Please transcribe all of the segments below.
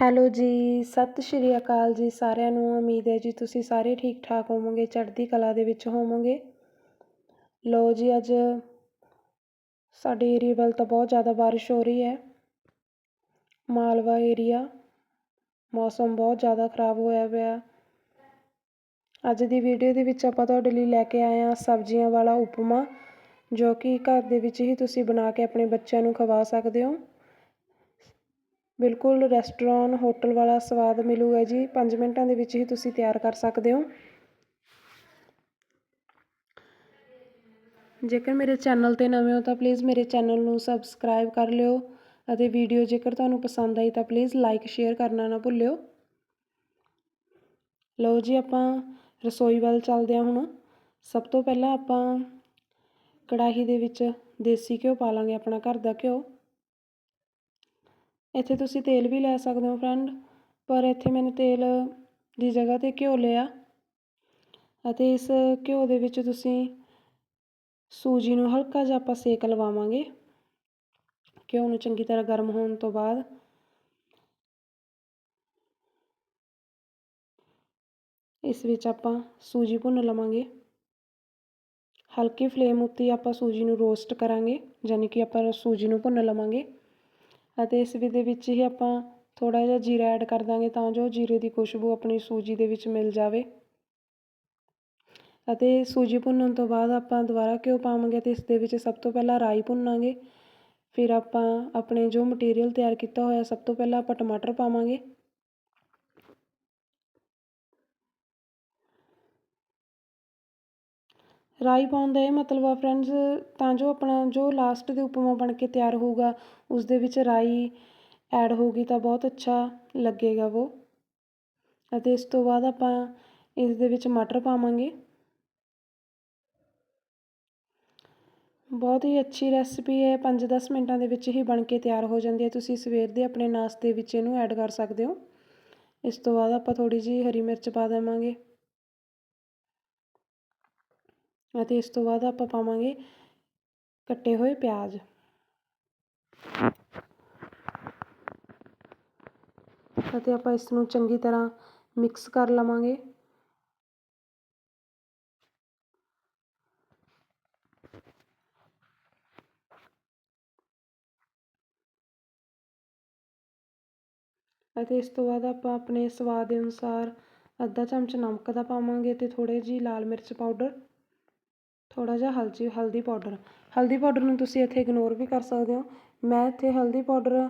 Hello ਜੀ, ਸਤਿ ਸ਼੍ਰੀ ਅਕਾਲ ਜੀ ਸਾਰਿਆਂ ਨੂੰ, ਉਮੀਦ ਹੈ ਜੀ ਤੁਸੀਂ ਸਾਰੇ ਠੀਕ ਠਾਕ ਹੋਵੋਗੇ, ਚੜ੍ਹਦੀ ਕਲਾ ਦੇ ਵਿੱਚ ਹੋਵੋਗੇ। ਲੋ ਜੀ, ਅੱਜ ਸਾਡੇ ਏਰੀਆ ਵੱਲ ਤਾਂ ਬਹੁਤ ਜ਼ਿਆਦਾ ਬਾਰਿਸ਼ ਹੋ ਰਹੀ ਹੈ। ਮਾਲਵਾ ਏਰੀਆ ਮੌਸਮ ਬਹੁਤ ਜ਼ਿਆਦਾ ਖਰਾਬ ਹੋਇਆ ਪਿਆ। ਅੱਜ ਦੀ ਵੀਡੀਓ ਦੇ ਵਿੱਚ ਆਪਾਂ ਤੁਹਾਡੇ ਲਈ ਲੈ ਕੇ ਆਏ ਹਾਂ ਸਬਜ਼ੀਆਂ ਵਾਲਾ ਉਪਮਾ, ਜੋ ਕਿ ਘਰ ਦੇ ਵਿੱਚ ਹੀ ਤੁਸੀਂ ਬਣਾ ਕੇ ਆਪਣੇ ਬੱਚਿਆਂ ਨੂੰ ਖਵਾ ਸਕਦੇ ਹੋ। ਬਿਲਕੁਲ ਰੈਸਟੋਰੈਂਟ, ਹੋਟਲ ਵਾਲਾ ਸਵਾਦ ਮਿਲੂਗਾ ਜੀ। ਪੰਜ ਮਿੰਟਾਂ ਦੇ ਵਿੱਚ ਹੀ ਤੁਸੀਂ ਤਿਆਰ ਕਰ ਸਕਦੇ ਹੋ। ਜੇਕਰ ਮੇਰੇ ਚੈਨਲ ਤੇ ਨਵੇਂ ਹੋ ਤਾਂ ਪਲੀਜ਼ ਮੇਰੇ ਚੈਨਲ ਨੂੰ ਸਬਸਕ੍ਰਾਈਬ ਕਰ ਲਿਓ ਅਤੇ ਵੀਡੀਓ ਜੇਕਰ ਤੁਹਾਨੂੰ ਪਸੰਦ ਆਈ ਤਾਂ ਪਲੀਜ਼ ਲਾਈਕ ਸ਼ੇਅਰ ਕਰਨਾ ਨਾ ਭੁੱਲਿਓ। ਲਓ ਜੀ ਆਪਾਂ ਰਸੋਈ ਵੱਲ ਚੱਲਦੇ ਹਾਂ ਹੁਣ। ਸਭ ਤੋਂ ਪਹਿਲਾਂ ਆਪਾਂ ਕੜਾਹੀ ਦੇ ਵਿੱਚ ਦੇਸੀ ਘਿਓ ਪਾ ਲਾਂਗੇ ਆਪਣਾ ਘਰ ਦਾ ਘਿਓ। ਇੱਥੇ ਤੁਸੀਂ ਤੇਲ ਵੀ ਲੈ ਸਕਦੇ ਹੋ ਫਰੈਂਡ ਪਰ ਇੱਥੇ ਮੈंने ਤੇਲ ਦੀ ਜਗ੍ਹਾ 'ਤੇ ਘਿਓ ਲਿਆ ਅਤੇ ਇਸ ਘਿਓ ਦੇ ਵਿੱਚ ਤੁਸੀਂ ਸੂਜੀ ਨੂੰ ਹਲਕਾ ਜਿਹਾ ਆਪਾਂ ਸੇਕ ਲਵਾਵਾਂਗੇ। ਘਿਓ ਨੂੰ ਚੰਗੀ ਤਰ੍ਹਾਂ ਗਰਮ ਹੋਣ ਤੋਂ ਬਾਅਦ ਇਸ ਵਿੱਚ ਆਪਾਂ ਸੂਜੀ ਭੁੰਨ ਲਵਾਂਗੇ। ਹਲਕੀ ਫਲੇਮ ਉੱਤੇ ਆਪਾਂ ਸੂਜੀ ਨੂੰ ਰੋਸਟ ਕਰਾਂਗੇ ਯਾਨੀ ਕਿ ਆਪਾਂ ਸੂਜੀ ਨੂੰ ਭੁੰਨ ਲਵਾਂਗੇ। ਅਤੇ ਇਸ ਦੇ ਵਿੱਚ ਹੀ ਆਪਾਂ ਥੋੜ੍ਹਾ ਜਿਹਾ ਜੀਰਾ ਐਡ ਕਰ ਦਾਂਗੇ ਤਾਂ ਜੋ ਜੀਰੇ ਦੀ ਖੁਸ਼ਬੂ ਆਪਣੀ ਸੂਜੀ ਦੇ ਵਿੱਚ ਮਿਲ ਜਾਵੇ। ਅਤੇ ਸੂਜੀ ਭੁੰਨਣ ਤੋਂ ਬਾਅਦ ਆਪਾਂ ਦੁਬਾਰਾ ਘਿਓ ਪਾਵਾਂਗੇ ਅਤੇ ਇਸ ਦੇ ਵਿੱਚ ਸਭ ਤੋਂ ਪਹਿਲਾਂ ਰਾਈ ਭੁੰਨਾਂਗੇ। ਫਿਰ ਆਪਾਂ ਆਪਣੇ ਜੋ ਮਟੀਰੀਅਲ ਤਿਆਰ ਕੀਤਾ ਹੋਇਆ ਸਭ ਤੋਂ ਪਹਿਲਾਂ ਆਪਾਂ ਟਮਾਟਰ ਪਾਵਾਂਗੇ। ਰਾਈ ਪਾਉਣ ਦਾ ਇਹ ਮਤਲਬ ਆ ਫਰੈਂਡਸ ਤਾਂ ਜੋ ਆਪਣਾ ਜੋ ਲਾਸਟ ਦੇ ਉਪਮਾ ਬਣ ਕੇ ਤਿਆਰ ਹੋਊਗਾ ਉਸ ਦੇ ਵਿੱਚ ਰਾਈ ਐਡ ਹੋਊਗੀ ਤਾਂ ਬਹੁਤ ਅੱਛਾ ਲੱਗੇਗਾ ਉਹ। ਅਤੇ ਇਸ ਤੋਂ ਬਾਅਦ ਆਪਾਂ ਇਸ ਦੇ ਵਿੱਚ ਮਟਰ ਪਾਵਾਂਗੇ। ਬਹੁਤ ਹੀ ਅੱਛੀ ਰੈਸਪੀ ਹੈ 5-10 ਮਿੰਟਾਂ ਦੇ ਵਿੱਚ ਹੀ ਬਣ ਕੇ ਤਿਆਰ ਹੋ ਜਾਂਦੀ ਹੈ। ਤੁਸੀਂ ਸਵੇਰ ਦੇ ਆਪਣੇ ਨਾਸ਼ਤੇ ਵਿੱਚ ਇਹਨੂੰ ਐਡ ਕਰ ਸਕਦੇ ਹੋ। ਇਸ ਤੋਂ ਬਾਅਦ ਆਪਾਂ ਥੋੜੀ ਜਿਹੀ ਹਰੀ ਮਿਰਚ ਪਾ ਦੇਵਾਂਗੇ। ਅਤੇ ਇਸ ਤੋਂ ਬਾਅਦ ਆਪਾਂ ਪਾਵਾਂਗੇ ਕੱਟੇ ਹੋਏ ਪਿਆਜ਼। ਅਤੇ ਆਪਾਂ ਇਸ ਨੂੰ ਚੰਗੀ ਤਰ੍ਹਾਂ ਮਿਕਸ ਕਰ ਲਵਾਂਗੇ। ਅਤੇ ਇਸ ਤੋਂ ਬਾਅਦ ਆਪਾਂ ਆਪਣੇ ਸਵਾਦ ਦੇ ਅਨੁਸਾਰ ਅੱਧਾ ਚਮਚ ਨਮਕ ਦਾ ਪਾਵਾਂਗੇ ਅਤੇ ਥੋੜ੍ਹੇ ਜਿਹੀ ਲਾਲ ਮਿਰਚ ਪਾਊਡਰ। ਥੋੜਾ ਜਿਹਾ ਹਲਚੀ, ਹਲਦੀ ਪਾਊਡਰ। ਹਲਦੀ ਪਾਊਡਰ ਨੂੰ ਤੁਸੀਂ ਇੱਥੇ ਇਗਨੋਰ ਵੀ ਕਰ ਸਕਦੇ ਹੋ। ਮੈਂ ਇੱਥੇ ਹਲਦੀ ਪਾਊਡਰ,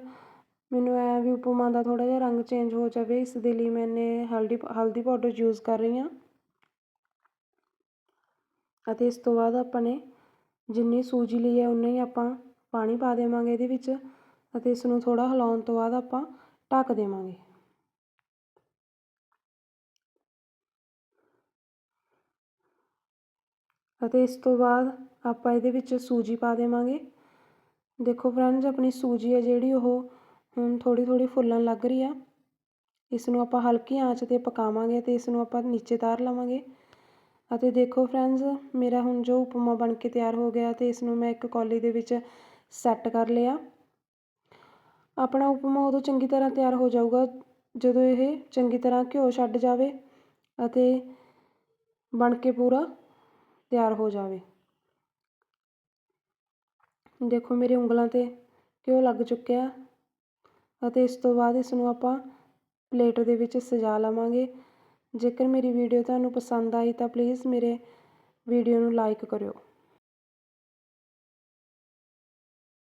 ਮੈਨੂੰ ਐਂ ਵੀ ਉਪਮਾ ਦਾ ਥੋੜਾ ਜਿਹਾ ਰੰਗ ਚੇਂਜ ਹੋ ਜਾਵੇ, ਇਸ ਦੇ ਲਈ ਮੈਨੇ ਹਲਦੀ ਹਲਦੀ ਪਾਊਡਰ ਯੂਜ਼ ਕਰ ਰਹੀ ਹਾਂ। ਅਤੇ ਇਸ ਤੋਂ ਬਾਅਦ ਆਪਾਂ ਨੇ ਜਿੰਨੀ ਸੂਜੀ ਲਈ ਹੈ ਉਨਾ ਹੀ ਆਪਾਂ ਪਾਣੀ ਪਾ ਦੇਵਾਂਗੇ ਇਹਦੇ ਵਿੱਚ। ਅਤੇ ਇਸ ਨੂੰ ਥੋੜਾ ਹਿਲਾਉਣ ਤੋਂ ਬਾਅਦ ਆਪਾਂ ਢੱਕ ਦੇਵਾਂਗੇ। ਅਤੇ ਇਸ ਤੋਂ ਬਾਅਦ ਆਪਾਂ ਇਹਦੇ ਵਿੱਚ ਸੂਜੀ ਪਾ ਦੇਵਾਂਗੇ। ਦੇਖੋ ਫਰੈਂਡਸ ਆਪਣੀ ਸੂਜੀ ਹੈ ਜਿਹੜੀ ਉਹ ਹੁਣ ਥੋੜ੍ਹੀ ਥੋੜ੍ਹੀ ਫੁੱਲਣ ਲੱਗ ਰਹੀ ਆ। ਇਸ ਨੂੰ ਆਪਾਂ ਹਲਕੀ ਆਂਚ ਤੇ ਪਕਾਵਾਂਗੇ ਅਤੇ ਇਸ ਨੂੰ ਆਪਾਂ ਨੀਚੇ ਤਾਰ ਲਵਾਂਗੇ। ਅਤੇ ਦੇਖੋ ਫਰੈਂਡਸ ਮੇਰਾ ਹੁਣ ਜੋ ਉਪਮਾ ਬਣ ਕੇ ਤਿਆਰ ਹੋ ਗਿਆ ਅਤੇ ਇਸ ਨੂੰ ਮੈਂ ਇੱਕ ਕੌਲੀ ਦੇ ਵਿੱਚ ਸੈੱਟ ਕਰ ਲਿਆ। ਆਪਣਾ ਉਪਮਾ ਉਦੋਂ ਚੰਗੀ ਤਰ੍ਹਾਂ ਤਿਆਰ ਹੋ ਜਾਊਗਾ ਜਦੋਂ ਇਹ ਚੰਗੀ ਤਰ੍ਹਾਂ ਘਿਓ ਛੱਡ ਜਾਵੇ ਅਤੇ ਬਣ ਕੇ ਪੂਰਾ ਤਿਆਰ ਹੋ ਜਾਵੇ। ਦੇਖੋ ਮੇਰੇ ਉਂਗਲਾਂ ਤੇ ਘਿਓ ਲੱਗ ਚੁੱਕਿਆ ਅਤੇ ਇਸ ਤੋਂ ਬਾਅਦ ਇਸ ਨੂੰ ਆਪਾਂ ਪਲੇਟ ਦੇ ਵਿੱਚ ਸਜਾ ਲਵਾਂਗੇ। ਜੇਕਰ ਮੇਰੀ ਵੀਡੀਓ ਤੁਹਾਨੂੰ ਪਸੰਦ ਆਈ ਤਾਂ ਪਲੀਜ਼ ਮੇਰੇ ਵੀਡੀਓ ਨੂੰ ਲਾਈਕ ਕਰਿਓ।